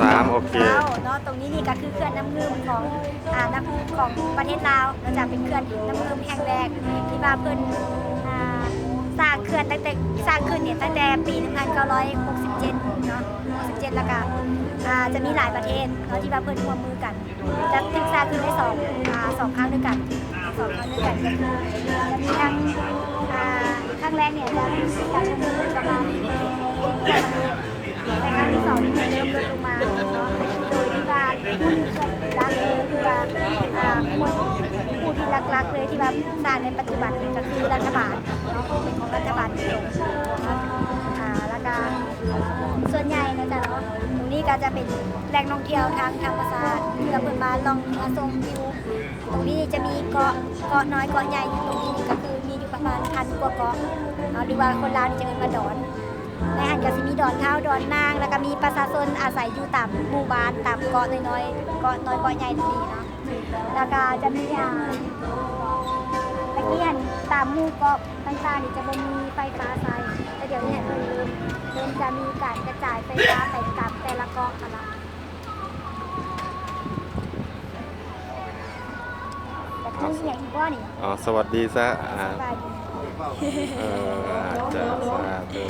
สามโอเคเจ้าเนาะตรงนี้นี่ก็คือเขื่อนน้ำเงิมของอ่าน้ำของประเทศลาวเราจะเป็นเขื่อนน้ำเงิมแห่งแรกที่ว่าเพิ่นอ่าสร้างเขื่อนตั้งแต่สร้างขึ้นเนี่ยตั้งแต่ปี 1967 เนาะ67 แล้วก็อ่าจะมีหลายประเทศเนาะที่ว่าเพิ่นร่วมมือกันจะถึงสร้างขึ้นได้สองอ่าสองครั้งด้วยกันสองครั้งด้วยกันก็คือจะมีทั้งอ่าครั้งแรกเนี่ยจะมีการลงทุนประมาณ เลยที่ว่าสร้างในปัจจุบันเนี่ก็คือรัฐบาลเนาะเป็นของรัฐบาลโดยตรงเนาะอ่าแล้วก็ส่วนใหญ่นะจ๊ะเนาะตรงนี้ก็จะเป็นแหล่งท่องเที่ยวทางธรรมชาติที่เราเปิดมานลองมาชมวิวตรงนี้จะมีเกาะเกาะน้อยเกาะใหญ่อยู่ตรงนี้นี่ก็คือมีอยู่ประมาณพันกว่าเกาะเนาะหรือว่าคนลาวนี่จะเอินมาดอนในหันก็สิมีดอนเท้าดอนนาง แล้วก็มีประชาชนอาศัยอยู่ตามหมู่บ้านตามเกาะน้อยๆเกาะน้อยเกาะใหญ่ตรงนี้เนาะแล้วก็จะมีอ่า ตะกี้หันตามหมู่เกาะต่างๆนี่จะบ่มีไฟฟ้าใช้แต่เดี๋ยวนี้เริ่มเริ่มจะมีการกระจายไฟฟ้าไปตามแต่ละเกาะค่ะละแต่คืออย่างอีกว่านี่อ๋อสวัสดีซะอ่าสบายดี เอออาจจะสาธุ